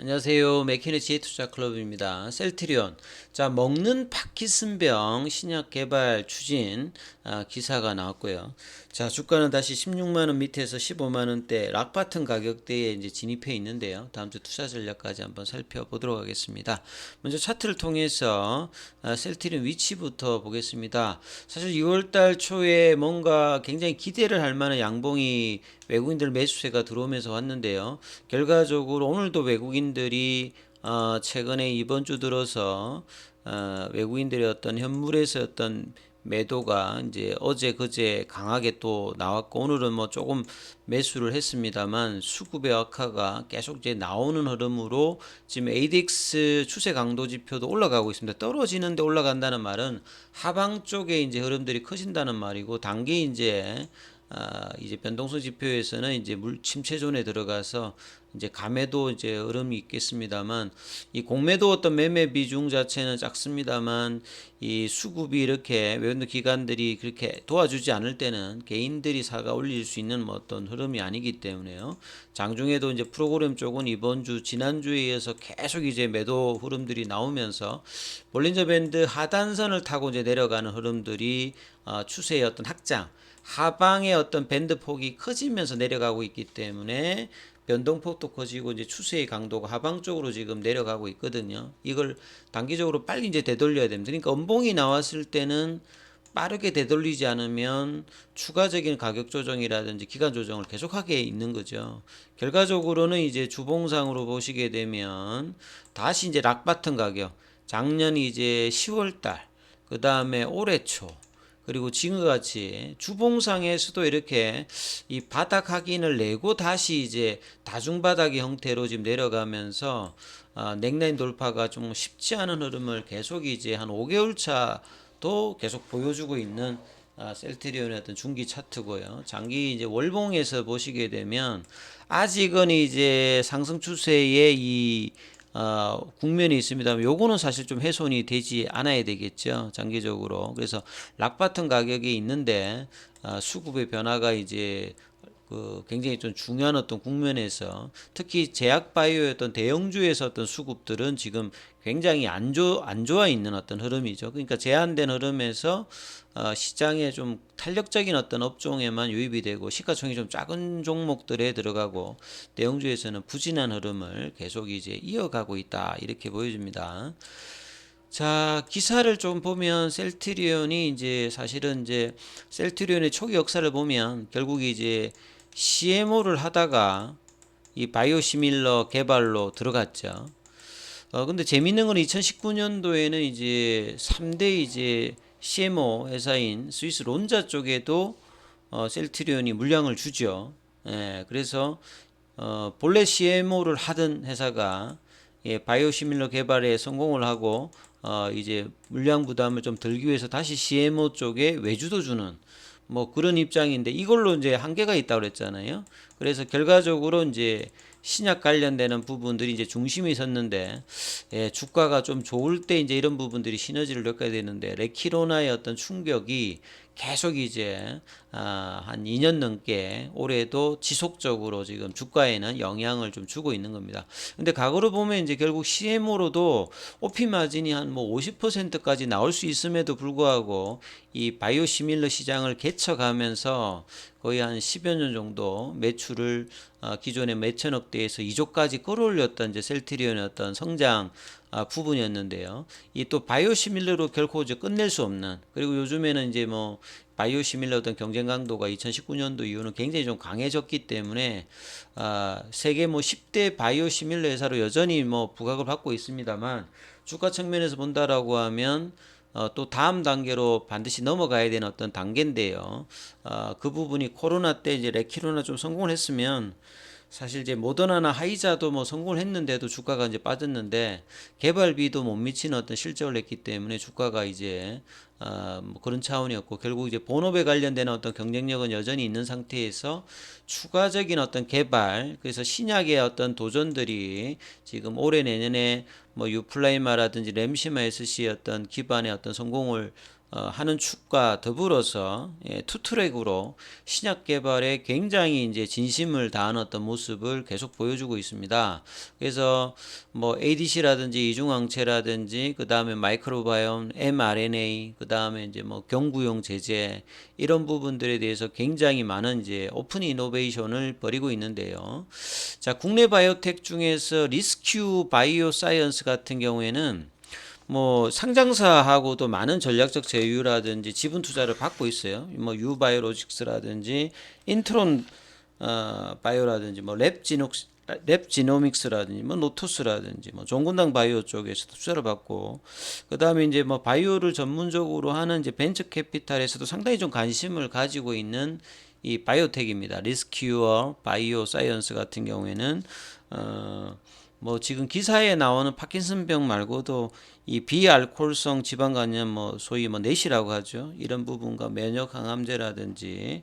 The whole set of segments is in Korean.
안녕하세요. 맥키네치의 투자 클럽입니다. 셀트리온. 자, 먹는 파키슨병 신약 개발 추진 아, 기사가 나왔고요. 자, 주가는 다시 16만 원 밑에서 15만 원대 락바튼 가격대에 이제 진입해 있는데요. 다음 주 투자 전략까지 한번 살펴보도록 하겠습니다. 먼저 차트를 통해서 아, 셀트리온 위치부터 보겠습니다. 사실 2월 달 초에 뭔가 굉장히 기대를 할 만한 양봉이 외국인들 매수세가 들어오면서 왔는데요. 결과적으로 오늘도 외국인들이 어, 최근에 이번 주 들어서 어, 외국인들의 어떤 현물에서 어떤 매도가 이제 어제 그제 강하게 또 나왔고 오늘은 뭐 조금 매수를 했습니다만 수급의 악화가 계속 이제 나오는 흐름으로 지금 ADX 추세 강도 지표도 올라가고 있습니다. 떨어지는데 올라간다는 말은 하방 쪽에 이제 흐름들이 커진다는 말이고 단기 이제 아, 이제 변동성 지표에서는 이제 물 침체 존에 들어가서 이제 감매도 이제 흐름이 있겠습니다만 이 공매도 어떤 매매 비중 자체는 작습니다만 이 수급이 이렇게 외국인 기관들이 그렇게 도와주지 않을 때는 개인들이 사가 올릴 수 있는 뭐 어떤 흐름이 아니기 때문에요. 장중에도 이제 프로그램 쪽은 이번 주 지난주에 이어서 계속 이제 매도 흐름들이 나오면서 볼린저 밴드 하단선을 타고 이제 내려가는 흐름들이 어, 추세의 어떤 확장 하방의 어떤 밴드 폭이 커지면서 내려가고 있기 때문에 변동폭도 커지고 이제 추세의 강도가 하방 쪽으로 지금 내려가고 있거든요. 이걸 단기적으로 빨리 이제 되돌려야 됩니다. 그러니까 음봉이 나왔을 때는 빠르게 되돌리지 않으면 추가적인 가격 조정이라든지 기간 조정을 계속하게 있는 거죠. 결과적으로는 이제 주봉상으로 보시게 되면 다시 이제 락바튼 가격 작년 이제 10월 달, 그 다음에 올해 초, 그리고 지금과 같이 주봉상에서도 이렇게 이 바닥 확인을 내고 다시 이제 다중바닥의 형태로 지금 내려가면서 아, 넥라인 돌파가 좀 쉽지 않은 흐름을 계속 이제 한 5개월 차도 계속 보여주고 있는 아, 셀트리온의 어떤 중기 차트고요. 장기 이제 월봉에서 보시게 되면 아직은 이제 상승 추세의 이 어, 국면이 있습니다. 요거는 사실 좀 훼손이 되지 않아야 되겠죠. 장기적으로. 그래서 락바튼 가격이 있는데 어, 수급의 변화가 이제 그 굉장히 좀 중요한 어떤 국면에서 특히 제약 바이오의 어떤 대형주에서 어떤 수급들은 지금 굉장히 안, 좋, 안 좋아 있는 어떤 흐름이죠. 그러니까 제한된 흐름에서 어, 시장에 좀 탄력적인 어떤 업종에만 유입이 되고 시가총이 좀 작은 종목들에 들어가고 대형주에서는 부진한 흐름을 계속 이제 이어가고 있다 이렇게 보여집니다. 자, 기사를 좀 보면 셀트리온이 이제 사실은 이제 셀트리온의 초기 역사를 보면 결국 이제 CMO를 하다가 이 바이오시밀러 개발로 들어갔죠. 어, 근데 재밌는 건 2019년도에는 이제 3대 이제 CMO 회사인 스위스 론자 쪽에도 어, 셀트리온이 물량을 주죠. 예, 그래서 어, 본래 CMO를 하던 회사가 예, 바이오시밀러 개발에 성공을 하고 어, 이제 물량 부담을 좀 들기 위해서 다시 CMO 쪽에 외주도 주는 뭐 그런 입장인데 이걸로 이제 한계가 있다고 그랬잖아요. 그래서 결과적으로 이제 신약 관련되는 부분들이 이제 중심이 섰는데 예, 주가가 좀 좋을 때 이제 이런 부분들이 시너지를 겪어야 되는데 레키로나의 어떤 충격이 계속 이제 아, 한 2년 넘게 올해도 지속적으로 지금 주가에는 영향을 좀 주고 있는 겁니다. 근데 과거로 보면 이제 결국 CMO로도 OP 마진이 한 뭐 50%까지 나올 수 있음에도 불구하고 이 바이오 시밀러 시장을 개척하면서 거의 한 10여 년 정도 매출을 어, 기존의 몇천억 대에서 2조까지 끌어올렸던 이제 셀트리온의 어떤 성장 아, 부분이었는데요. 이 또 바이오시밀러로 결코 이제 끝낼 수 없는 그리고 요즘에는 이제 뭐 바이오시밀러 어떤 경쟁 강도가 2019년도 이후는 굉장히 좀 강해졌기 때문에 아, 세계 뭐 10대 바이오시밀러 회사로 여전히 뭐 부각을 받고 있습니다만 주가 측면에서 본다라고 하면 어, 또 다음 단계로 반드시 넘어가야 되는 어떤 단계인데요. 어, 그 부분이 코로나 때 이제 레키로나 좀 성공을 했으면 사실 이제 모더나나 하이자도 뭐 성공을 했는데도 주가가 이제 빠졌는데 개발비도 못 미치는 어떤 실적을 냈기 때문에 주가가 이제 아, 뭐 그런 차원이었고 결국 이제 본업에 관련되는 어떤 경쟁력은 여전히 있는 상태에서 추가적인 어떤 개발 그래서 신약의 어떤 도전들이 지금 올해 내년에 뭐 유플라이마라든지 램시마 SC의 어떤 기반의 어떤 성공을 어, 하는 축과 더불어서 예, 투트랙으로 신약 개발에 굉장히 이제 진심을 다하는 어떤 모습을 계속 보여주고 있습니다. 그래서 뭐 ADC라든지 이중항체라든지 그 다음에 마이크로바이옴, mRNA, 그 다음에 이제 뭐 경구용 제제 이런 부분들에 대해서 굉장히 많은 이제 오픈 이노베이션을 벌이고 있는데요. 자, 국내 바이오텍 중에서 리스큐 바이오 사이언스 같은 경우에는 뭐 상장사하고도 많은 전략적 제휴라든지 지분 투자를 받고 있어요. 뭐 유바이오로직스라든지 인트론 어, 바이오라든지 뭐 랩지녹 랩지노믹스라든지 뭐 노토스라든지 뭐 종군당 바이오 쪽에서도 투자를 받고 그다음에 이제 뭐 바이오를 전문적으로 하는 이제 벤처 캐피탈에서도 상당히 좀 관심을 가지고 있는 이 바이오텍입니다. 리스큐어 바이오 사이언스 같은 경우에는 어 뭐 지금 기사에 나오는 파킨슨병 말고도 이 비알코올성 지방 간염 뭐 소위 뭐 넷이라고 하죠. 이런 부분과 면역 항암제라든지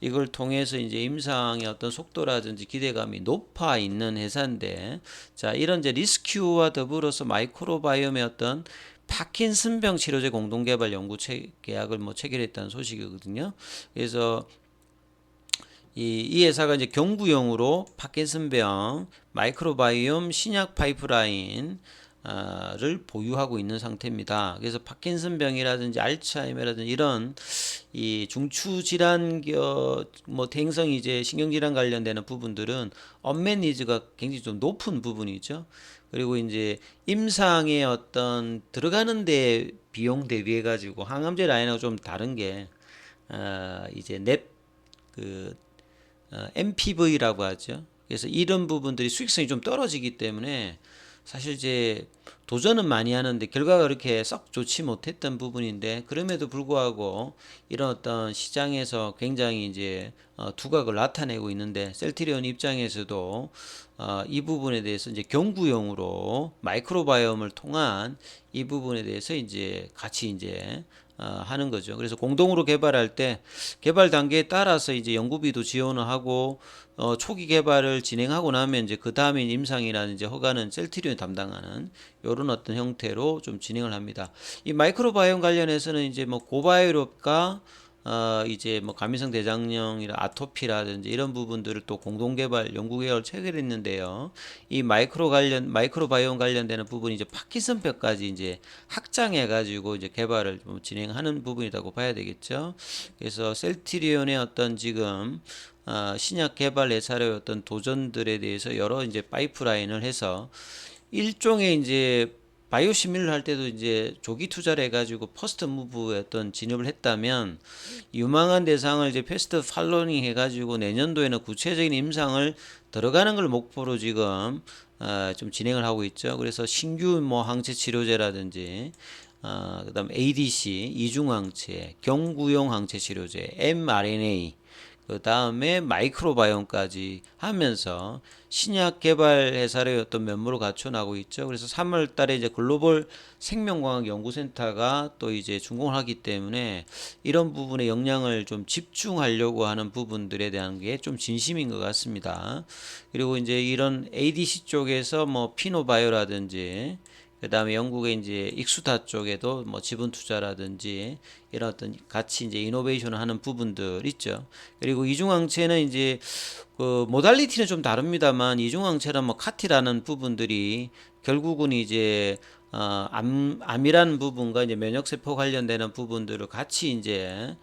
이걸 통해서 이제 임상의 어떤 속도라든지 기대감이 높아 있는 회사인데 자, 이런 이제 리스큐와 더불어서 마이크로바이옴의 어떤 파킨슨병 치료제 공동 개발 연구 체, 계약을 뭐 체결했다는 소식이거든요. 그래서 이, 이 회사가 이제 경구용으로 파킨슨병 마이크로바이옴 신약 파이프라인 아, 를 보유하고 있는 상태입니다. 그래서 파킨슨병이라든지 알츠하이머라든지 이런 이 중추 질환 뭐 대행성 이제 신경 질환 관련되는 부분들은 언맨 니즈가 굉장히 좀 높은 부분이죠. 그리고 이제 임상의 어떤 들어가는 데 비용 대비해 가지고 항암제 라인하고 좀 다른 게 어, 이제 넵그 어, MPV라고 하죠. 그래서 이런 부분들이 수익성이 좀 떨어지기 때문에 사실 이제 도전은 많이 하는데 결과가 그렇게 썩 좋지 못했던 부분인데 그럼에도 불구하고 이런 어떤 시장에서 굉장히 이제 어, 두각을 나타내고 있는데 셀티리온 입장에서도 어, 이 부분에 대해서 이제 경구용으로 마이크로바이옴을 통한 이 부분에 대해서 이제 같이 이제 어, 하는 거죠. 그래서 공동으로 개발할 때 개발 단계에 따라서 이제 연구비도 지원을 하고 어, 초기 개발을 진행하고 나면 이제 그 다음에 임상이라는 이제 허가는 셀트리온이 담당하는 이런 어떤 형태로 좀 진행을 합니다. 이 마이크로바이옴 관련해서는 이제 뭐 고바이오롭과 어 이제 뭐 감미성 대장염이나 아토피라든지 이런 부분들을 또 공동 개발 연구 개발 체결했는데요. 이 마이크로 관련 마이크로바이옴 관련되는 부분이 이제 파킨슨병까지 이제 확장해 가지고 이제 개발을 좀 진행하는 부분이라고 봐야 되겠죠. 그래서 셀티리온의 어떤 지금 어 신약 개발 회사의 어떤 도전들에 대해서 여러 이제 파이프라인을 해서 일종의 이제 바이오 시밀을 할 때도 이제 조기 투자를 해가지고 퍼스트 무브에 어떤 진입을 했다면 유망한 대상을 이제 패스트 팔로닝 해가지고 내년도에는 구체적인 임상을 들어가는 걸 목표로 지금 어, 좀 진행을 하고 있죠. 그래서 신규 뭐 항체 치료제라든지 어, 그다음 ADC 이중 항체, 경구용 항체 치료제, mRNA 그 다음에 마이크로바이옴까지 하면서 신약 개발 회사의 어떤 면모를 갖춰나고 있죠. 그래서 3월 달에 이제 글로벌 생명과학 연구센터가 또 이제 준공을 하기 때문에 이런 부분에 역량을 좀 집중하려고 하는 부분들에 대한 게 좀 진심인 것 같습니다. 그리고 이제 이런 ADC 쪽에서 뭐 피노바이오라든지 그 다음에 영국의 이제 익수타 쪽에도 뭐 지분 투자라든지 이런 어떤 같이 이제 이노베이션을 하는 부분들 있죠. 그리고 이중항체는 이제 그 모달리티는 좀 다릅니다만 이중항체란 뭐 카티라는 부분들이 결국은 이제 어, 암, 암이라는 부분과 이제 면역세포 관련되는 부분들을 같이 이제 어,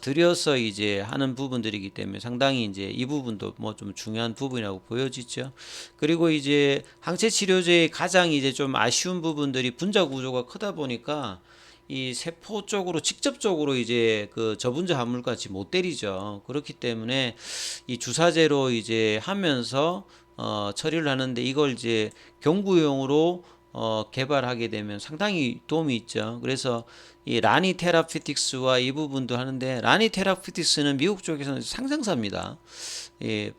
들여서 이제 하는 부분들이기 때문에 상당히 이제 이 부분도 뭐 좀 중요한 부분이라고 보여지죠. 그리고 이제 항체 치료제의 가장 이제 좀 아쉬운 부분들이 분자 구조가 크다 보니까 이 세포 쪽으로 직접적으로 이제 그 저분자 화물같이 못 때리죠. 그렇기 때문에 이 주사제로 이제 하면서 어, 처리를 하는데 이걸 이제 경구용으로 어, 개발하게 되면 상당히 도움이 있죠. 그래서 이 라니 테라피틱스와 이 부분도 하는데 라니 테라피틱스는 미국 쪽에서는 상장사입니다. 예,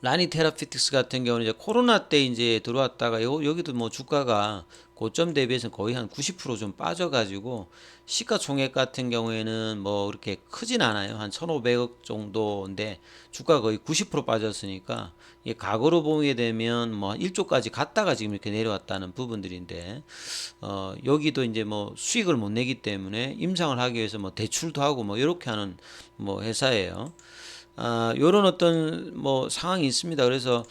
라니 테라피틱스 같은 경우는 이제 코로나 때 이제 들어왔다가 요, 여기도 뭐 주가가 고점 대비해서 거의 한 90%좀 빠져가지고 시가총액 같은 경우에는 뭐 그렇게 크진 않아요. 한 1,500억 정도인데 주가 거의 90% 빠졌으니까 이게 과거로 보게 되면 뭐 1조까지 갔다가 지금 이렇게 내려왔다는 부분들인데 어 여기도 이제 뭐 수익을 못 내기 때문에 임상을 하기 위해서 뭐 대출도 하고 뭐 이렇게 하는 뭐 회사예요. 아, 요런 어떤 뭐 상황이 있습니다. 그래서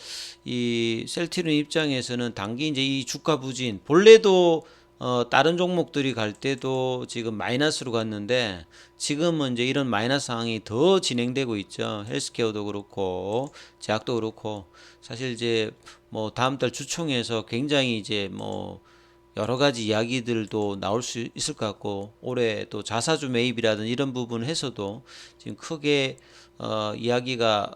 이 셀티론 입장에서는 단기 이제 이 주가 부진 본래도 어, 다른 종목들이 갈 때도 지금 마이너스로 갔는데 지금은 이제 이런 마이너스 상황이 더 진행되고 있죠. 헬스케어도 그렇고 제약도 그렇고 사실 이제 뭐 다음 달 주총에서 굉장히 이제 뭐 여러 가지 이야기들도 나올 수 있을 것 같고 올해 또 자사주 매입이라든 이런 부분 해서도 지금 크게 어, 이야기가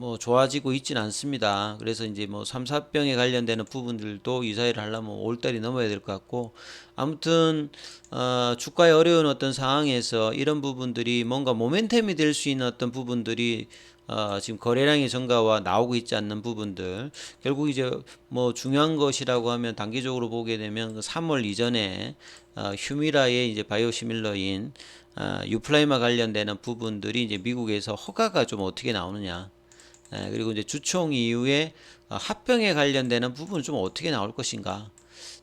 뭐 좋아지고 있지는 않습니다. 그래서 이제 뭐 삼사병에 관련되는 부분들도 이사회를 하려면 5월달이 넘어야 될 것 같고 아무튼 어, 주가의 어려운 어떤 상황에서 이런 부분들이 뭔가 모멘텀이 될 수 있는 어떤 부분들이 어, 지금 거래량의 증가와 나오고 있지 않는 부분들 결국 이제 뭐 중요한 것이라고 하면 단기적으로 보게 되면 그 3월 이전에 어, 휴미라의 이제 바이오시밀러인 어, 유플라이마 관련되는 부분들이 이제 미국에서 허가가 좀 어떻게 나오느냐 예, 그리고 이제 주총 이후에 어, 합병에 관련되는 부분 좀 어떻게 나올 것인가.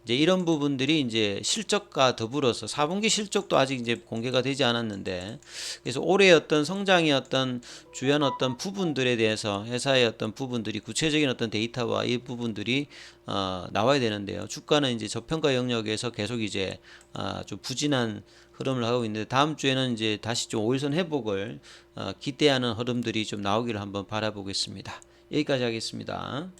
이제 이런 부분들이 이제 실적과 더불어서 4분기 실적도 아직 이제 공개가 되지 않았는데 그래서 올해 어떤 성장의 어떤 주요한 어떤 부분들에 대해서 회사의 어떤 부분들이 구체적인 어떤 데이터와 이 부분들이 어, 나와야 되는데요. 주가는 이제 저평가 영역에서 계속 이제 어, 좀 부진한 흐름을 하고 있는데 다음 주에는 이제 다시 좀 5일선 회복을 어, 기대하는 흐름들이 좀 나오기를 한번 바라보겠습니다. 여기까지 하겠습니다.